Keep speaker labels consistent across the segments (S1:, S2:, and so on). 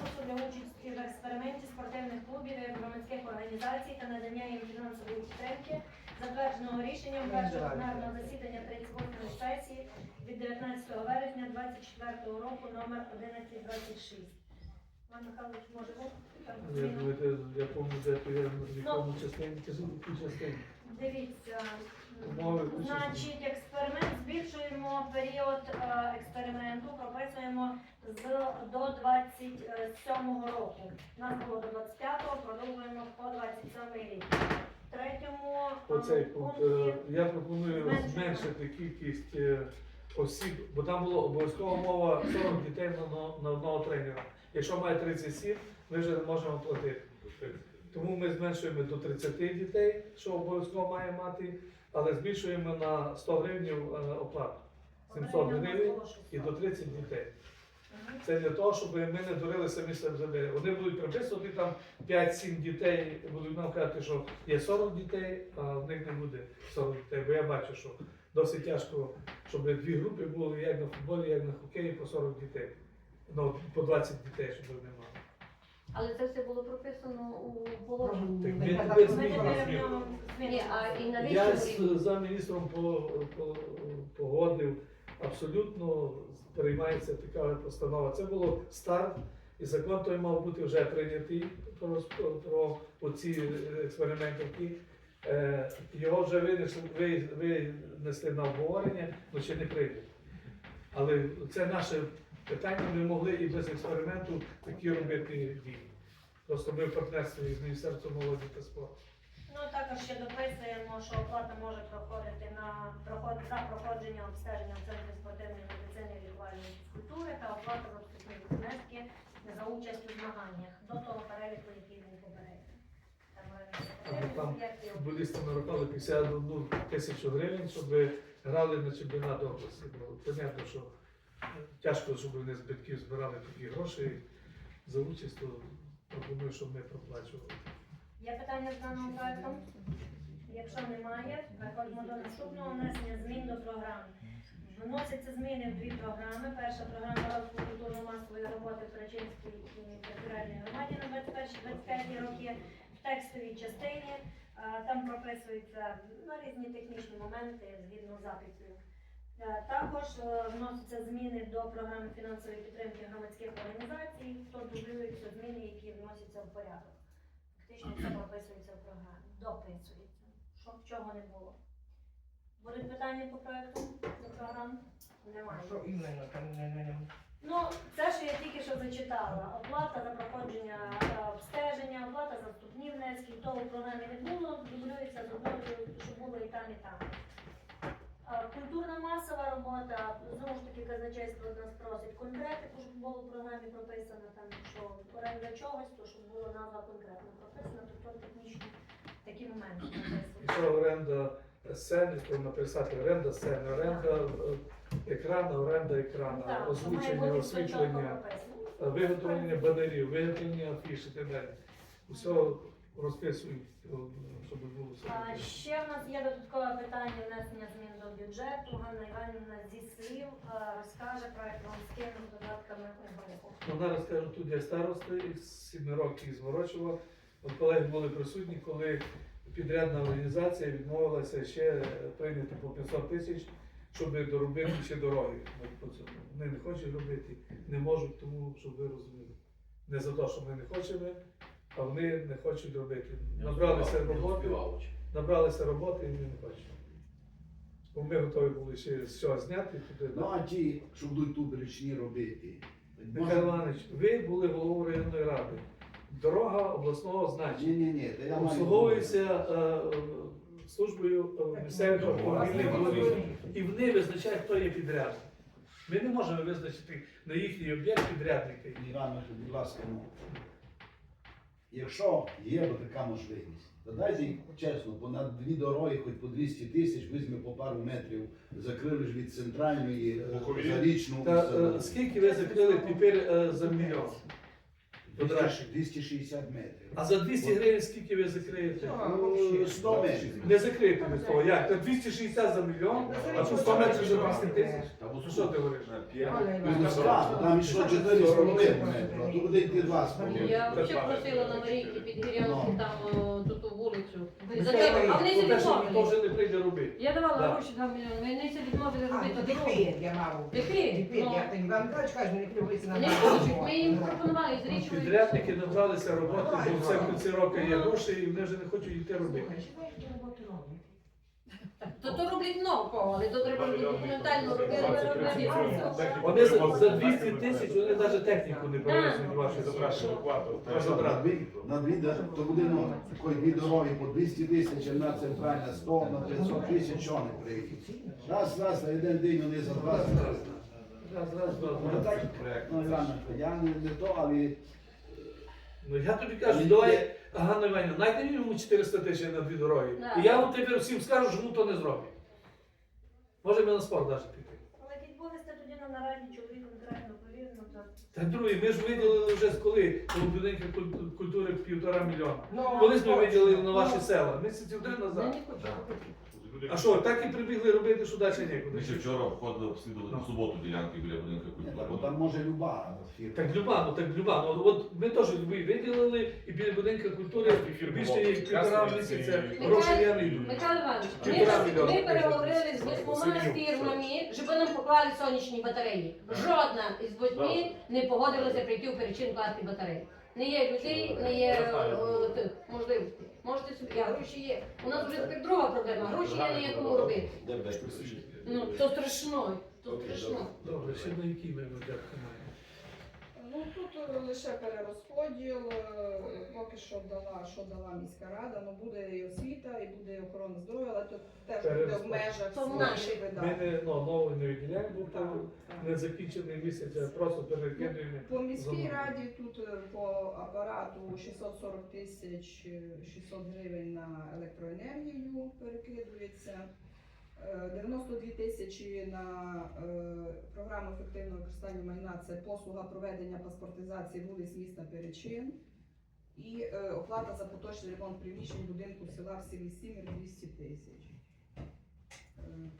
S1: конкурсу для участі в експерименті спортивних клубів і громадських організацій та надання їм фінансової підтримки, затвердженого рішенням першого пленарного засідання 38 сесії від 19 вересня 2024 року номер 1126. Іван Михайлович, може ви?
S2: Я думаю, де в якому частині, кажу, в якій частині.
S1: Дивіться,
S2: Умови участі.
S1: значить, експеримент збільшуємо період е, експерименту, прописуємо з до 27 року. У нас було до 25-го, продовжуємо по 27 рік. В третьому
S2: Оцей пункт.
S1: пункті
S2: Е, Я пропоную зменшити кількість е, осіб, бо там було обов'язкова мова 40 дітей на, одного- на одного тренера. Якщо має 37, ми вже не можемо платити. Тому ми зменшуємо до 30 дітей, що обов'язково має мати, але збільшуємо на 100 гривень е, оплату. 700
S1: попередньо у нас
S2: гривень і до 30 дітей. Це для того, щоб ми не дурили самі себе. Вони будуть приписувати там 5-7 дітей, будуть нам казати, що є 40 дітей, а в них не буде 40 дітей. Бо я бачу, що досить тяжко, щоб дві групи були як на футболі, як на хокеї по 40 дітей. Ну, по 20 дітей, щоб вони мали.
S3: Але це все було прописано у положенні. Ні, а і навіщо
S2: Я з за міністром по, по, погодив, абсолютно приймається така постанова. Це було старт, і закон той мав бути вже прийнятий про, про оці експерименти. Е, його вже винесли, ви- винесли на обговорення, але ще не прийняли. Але це наше питання, ми могли і без експерименту такі робити дії. Просто ми в партнерстві з Міністерством молоді та спорту.
S1: Ну також ще дописуємо, що оплата може проходити на проход за проходження обстеження в центрі спортивної медицини лікувальної фізкультури та оплата за вступні внески за участь у змаганнях до того переліку, який він попередньо. Там,
S2: Але там
S1: е,
S2: Футболісти нарахували 51 тисячу гривень, щоб грали на чемпіонат області. Бо понятно, що тяжко, щоб вони з батьків збирали такі гроші за участь, то пропоную, щоб ми проплачували.
S1: Є питання з даним проектом? Якщо немає, переходимо до наступного внесення змін до програми. Вносяться зміни в дві програми. Перша програма розвитку культурно-масової роботи в Трачинській територіальній громаді на 21-25 роки в текстовій частині. Там прописуються ну, різні технічні моменти згідно запитів. Е, Також е, вносяться зміни до програми фінансової підтримки громадських організацій, то дублюються зміни, які вносяться в порядок. Фактично це прописується в програмі, дописується, щоб чого не було. Будуть питання по проекту до програм? Немає.
S4: Що іменно там не, не, не.
S1: Ну, це, що я тільки що зачитала. Оплата за проходження е, обстеження, оплата за вступні внески, того в програмі не було, дублюється з роботою, щоб було і там, і там. Е, Культурна масова робота, знову ж таки казначейство нас просить конкретику, щоб було в програмі прописано, там, що оренда чогось, то щоб була назва конкретно прописана, тобто технічні такі моменти.
S2: Якщо оренда сцени, то написати оренда сцени, оренда екрана, оренда екрана,
S1: Так,
S2: озвучення, освітлення, виготовлення банерів, виготовлення афіш і так далі. Усе розписують, е, щоб було все.
S1: А, Ще в нас є додаткове питання внесення змін до бюджету. Ганна Іванівна зі слів е, розкаже про з додатками у.
S2: Вона розкаже, тут я староста із 7 років зворочував. От колеги були присутні, коли підрядна організація відмовилася ще прийняти по 500 тисяч, щоб доробити ще дороги. Вони не хочуть робити, не можуть, тому щоб ви розуміли. Не за те, що ми не хочемо, а вони не хочуть робити. Набралися роботи, набралися роботи і вони не хочуть. Бо ми готові були ще з цього зняти туди.
S5: Ну, а ті, що будуть тут річні робити.
S2: Михайло Іванович, ви були головою районної ради. Дорога обласного значення.
S5: ні, ні, та я маю.
S2: Обслуговується е, е, службою е, місцевих автомобільних доріг. І вони визначають, хто є підрядник. Ми не можемо визначити на їхній об'єкт підрядника.
S5: Іванович, будь ласка, ну. Якщо є така можливість, то дайте чесно, бо на дві дороги, хоч по 200 тисяч, візьме по пару метрів, закрили ж від центральної е,
S6: Бокові?
S5: зарічну.
S2: Та е, скільки ви закрили тепер е, за мільйон? Квадратних.
S5: 260 метрів.
S2: А за 200 гривень скільки ви закриєте?
S5: Ну, 100 метрів.
S2: Не закрити ви того. Як? Та 260 за мільйон, а тут 100 метрів за 200 тисяч. Ну що ти говориш?
S5: Ну, Там йшло 4,5 метрів, а тут буде йти 2,5.
S3: Я взагалі просила на Марійки під Гірянську там
S2: Ну,
S3: тебе, а вони
S2: то що
S3: відмовили.
S2: вже не прийде робити.
S3: Я давала
S2: Да.
S3: гроші 2 мільйони, вони це відмовили
S4: А,
S3: робити
S4: то
S3: дорогу.
S4: тепер я мав.
S3: Тепер ну.
S4: я тобі вам кажу, каже, не приводиться на
S3: Вони хочуть, ми їм пропонували з річою.
S2: Підрядники набралися роботи, бо все в кінці року є гроші і вони вже не хочуть йти робити.
S4: Слухай, що знаєш, що роботу робить?
S3: То то роблять много, але то треба документально робити.
S2: Вони за, за 200 тисяч вони навіть техніку не привезуть ваші
S5: На
S2: забрати.
S5: дві, на дві, то буде ну, такої дві дороги по 200 тисяч, на центральна 100, на 500 тисяч, що не приїдуть. Раз, раз, на один день вони за два.
S2: Раз, раз, два,
S5: Ну, так, ну, я не, не то, але
S2: Ну я тобі кажу, давай, Ганна Іванівна, найди йому 400 тисяч на дві дороги.
S3: Да.
S2: І я вам тепер всім скажу, що ну то не зробить. Може ми на спорт навіть піти.
S1: Але відповісти тоді на нараді чоловік конкретно повірно, так.
S2: Та друге, ми ж виділили вже з коли у будинку культури півтора мільйона.
S4: Ну,
S2: Колись ми виділили на ваші
S4: Ну,
S2: села, місяців три
S3: Я
S2: назад. А що, так і прибігли робити, що далі
S6: Ми
S2: нікуди?
S6: ще вчора обходили, обслідували в суботу ділянки біля будинку
S5: бо
S6: культури.
S5: там може люба фірма.
S2: Так люба, ну так люба. Ну от ми теж ви виділили і біля будинку культури більше як півтора місяця грошей я не йду.
S3: Михайло Іванович, ми,
S2: мільйона.
S3: ми переговорили з восьмома фірмами, щоб нам поклали сонячні батареї. Жодна із восьми не погодилася прийти у перечин класти батареї. Не є людей, не є можливості. тих можливостей. Можете собі, а гроші є. У нас вже тепер друга проблема. Гроші є, не є кому робити. Ну, то страшно, то страшно.
S2: Добре, ще на якій ми маємо?
S7: Ну тут е, лише перерозподіл, е, поки що дала, що дала міська рада, ну буде і освіта, і буде і охорона здоров'я, але тут теж буде в межах
S3: То в.
S2: Ми не ну, новий не виділяємо, бо
S7: Так,
S2: то
S7: так.
S2: не закінчений місяць, а просто перекидуємо.
S7: По міській
S2: Замовлення.
S7: раді тут е, по апарату 640 тисяч е, 600 гривень на електроенергію перекидується. Е, 92 тисячі на е, програму ефективного використання майна це послуга проведення паспортизації вулиць міста Перечин. І е, оплата за поточний ремонт приміщень будинку села в селі Сімір 200 тисяч. Е,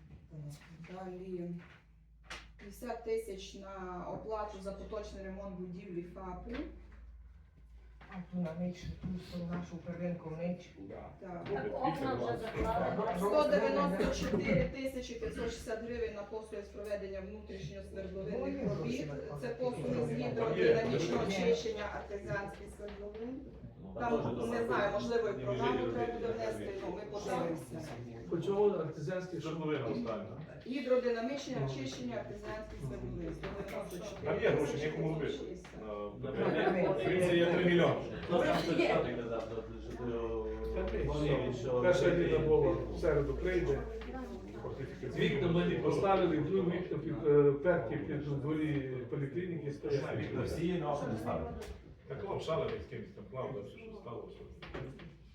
S7: Далі 50 тисяч на оплату за поточний ремонт будівлі ФАПу.
S4: А ту на ніч, ту нашу первинку ніч.
S7: Так.
S3: Так, окна вже заклали.
S7: 194 тисячі 560 гривень на послуги з проведення внутрішньо свердловинних робіт. Це послуги з гідродинамічного очищення артезіанських свердловин. Там не знаю, можливо, і програму треба буде внести, ну.
S2: По чому артизанський що?
S7: Гідродинамічне очищення артезіанських свердловин.
S8: Там є гроші, нікому робити.
S7: 560.
S8: В принципі, є 3 мільйони.
S2: Перша ліна була в середу прийде. Вікна мені поставили, другі вікна під е, перки під дворі поліклініки стоять.
S6: Вікна всі на не ставить.
S8: Так обшалили з кимось там плавно, що сталося.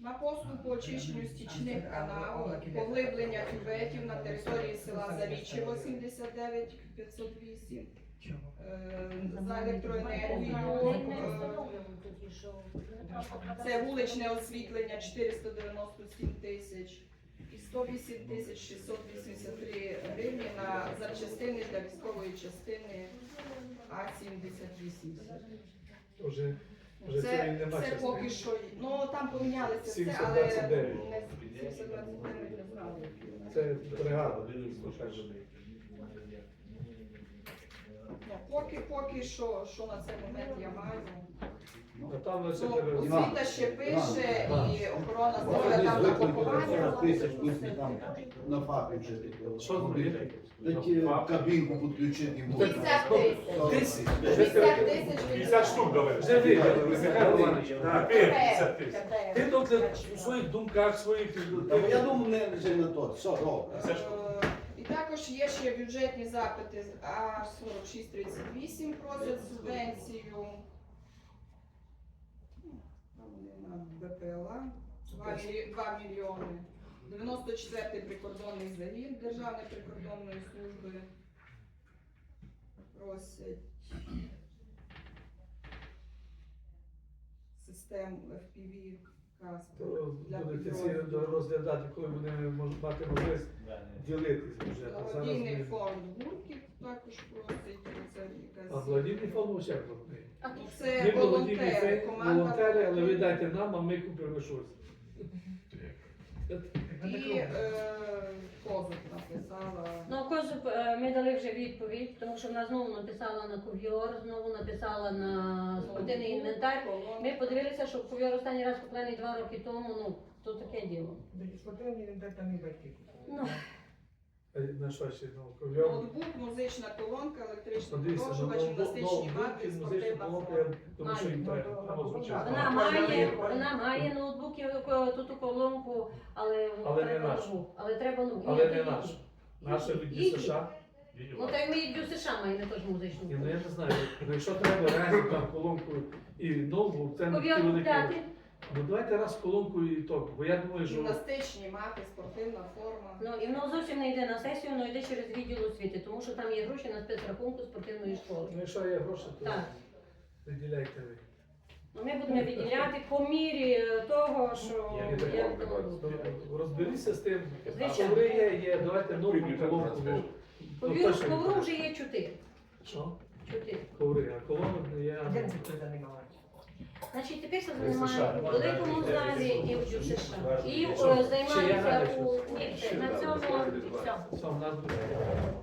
S7: На послуг очищенню стічних каналів, поглиблення тюбетів на території села Заріччя 89 508,
S4: Чого?
S7: е, за електроенергію, це вуличне освітлення 497 тисяч і 108 тисяч 683 гривні на запчастини для військової частини А-78.
S2: Вже Вже
S7: Це, це поки що, ну там помінялися все, але не 729 не знаю. які вони.
S2: це бригада.
S7: Ну, поки, поки що, що на цей момент я маю.
S2: А там лише
S7: Ну,
S2: перерозподіл.
S7: освіта ще пише,
S2: Іван.
S7: і охорона здоров'я там на поховання.
S5: 40 тисяч, пусть там на фапі вчити.
S2: Що там є?
S5: Кабінку підключити. і
S7: 50 тисяч.
S2: 50
S7: 50 тисяч.
S8: 50 штук.
S2: Вже виділили, Михайло Іванович.
S8: Так, 50 тисяч.
S2: Ти тут в своїх думках, своїх...
S5: Та я думаю, не вже на то. Все, добре.
S7: Е, І також є ще бюджетні запити з А4638 просять субвенцію. Ну, Вони на БПЛА 2 мільйони. 94-й прикордонний загін Державної прикордонної служби просять. систем FPV Каспер. Для
S2: будете розглядати, коли будемо мож- мати можливість бюджетом. Зараз
S7: Благодійний фонд Гурків також просить. Це
S2: А
S7: якась...
S2: благодійний фонд ще платний.
S7: Це
S2: Ми благодійний
S7: волонтери, команда
S2: волонтери, але ви дайте нам, а ми купимо щось.
S7: І е, Козуб написала.
S3: Ну, Козуб, е, ми дали вже відповідь, тому що вона знову написала на ков'йор, знову написала на спортивний інвентар. Ми подивилися, що ков'йор останній раз куплений два роки тому, ну, то таке діло.
S4: Спортивний інвентар там і батьки купували.
S3: Ну.
S2: На що ще? Ну, ков'яр.
S7: Ноутбук, музична колонка, електричний подовжувач, гімнастичні
S2: ноутбук
S7: мати,
S2: і музичну
S7: спортивна форма.
S2: я що їм треба.
S4: ну, ну.
S3: Вона має, вона має ноутбуків, е, тут ту колонку, але,
S2: Але не
S3: треба
S2: наш.
S3: нову. Але треба нову.
S2: Але не
S3: її.
S2: наш. Наше від США.
S3: Ну так ми і до США маємо теж музичну.
S2: Ні, ну я не знаю. Ну, якщо треба реально там колонку і нову, це не такі великі. Ну давайте раз колонку і то, бо я думаю, що
S7: Гімнастичні мати, спортивна форма.
S3: Ну і воно зовсім не йде на сесію, воно йде через відділ освіти, тому що там є гроші на спецрахунку спортивної школи.
S2: ну, якщо є гроші, то
S3: Так.
S2: виділяйте ви.
S3: Ну, ми будемо виділяти по мірі е, того, що
S8: Я не
S3: як
S8: такого
S3: там
S8: бачу.
S3: буде.
S2: Ну, Розберіться з тим,
S3: Звичайно.
S2: коври є, є, давайте нову
S8: Бібліотека
S2: колонку. Ну,
S3: Ковру,
S2: точно
S3: ковру
S2: не
S3: вже є чотири.
S2: Що?
S3: Чотири.
S2: Коври, а колонок не є.
S4: Де це туди немає?
S3: Значить, тепер це
S8: Десь США.
S3: займає в великому залі і в США. І е,
S2: Ще
S3: займається у на цьому і все.